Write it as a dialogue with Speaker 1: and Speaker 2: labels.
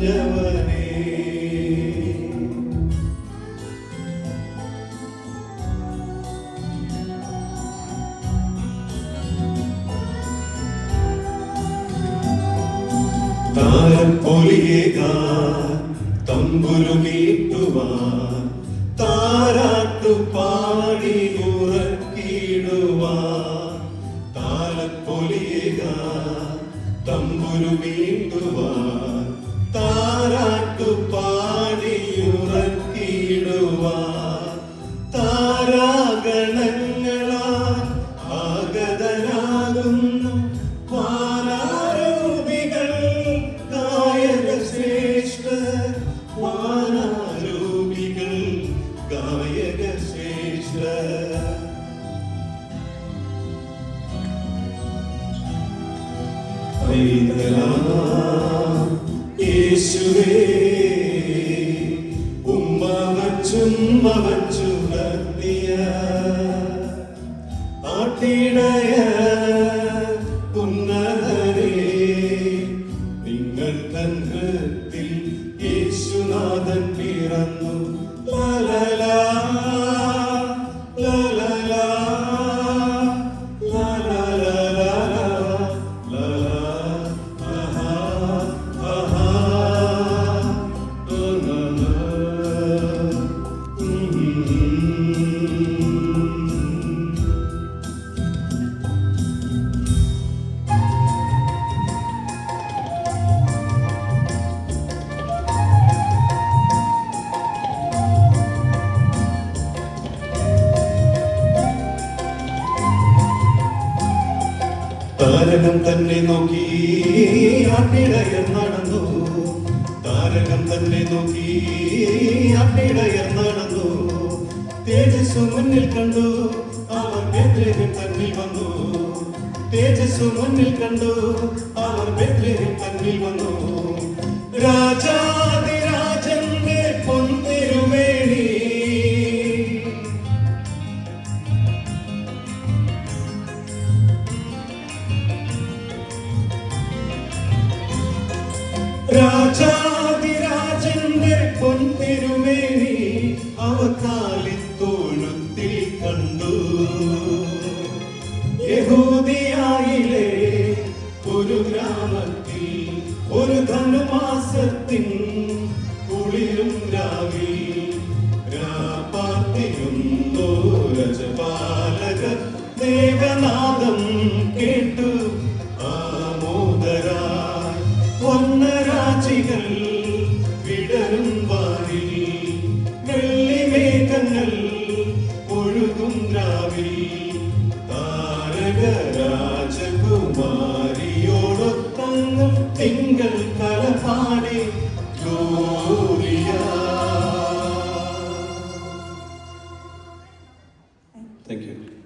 Speaker 1: നിറഞ്ഞവനേ തമ്പുരുമീട്ടുവാൻ താരാട്ടു പാടിയുറക്കിടുവാൻ താലപ്പൊലിയുക തമ്പുരുമീട്ടുവാൻ താരാട്ടു പാടി ഉറക്കിടുവാൻ താരാഗണങ്ങളാൽ ആഗതനാകുന്നു. വാനാരൂപികൾ ഗായക ശ്രേഷ്ഠ വാനാരൂപികൾ ഗായക ശ്രേഷ്ഠ യേശുവേ ഉമ്മ വച്ചുമ്മ വച്ചു നടത്തിയ ആട്ടിടയ ഉന്നതരേ നിങ്ങൾ തൻ യേശുനാഥൻ പിറന്നു ലലലാ, താരകം തന്നെ നോക്കി ആട്ടിടയർ നടന്നു. താരകം തന്നെ നോക്കി ആട്ടിടയർ നടന്നു. തേജസ് മുന്നിൽ കണ്ടു അവർ ബേത്ലേഹം തന്നിൽ വന്നു. തേജസ് മുന്നിൽ കണ്ടു അവർ ബേത്ലേഹം തന്നിൽ വന്നു. രാജാതിരാജന്റെ ഒരു ഗ്രാമത്തിൽ ഒരു ധനുമാസത്തിൻ കുളിരും രാവിൽ. രാപ്പാർത്തിയുന്നോ പാലക ദേവനാദം കേട്ടു Thank you.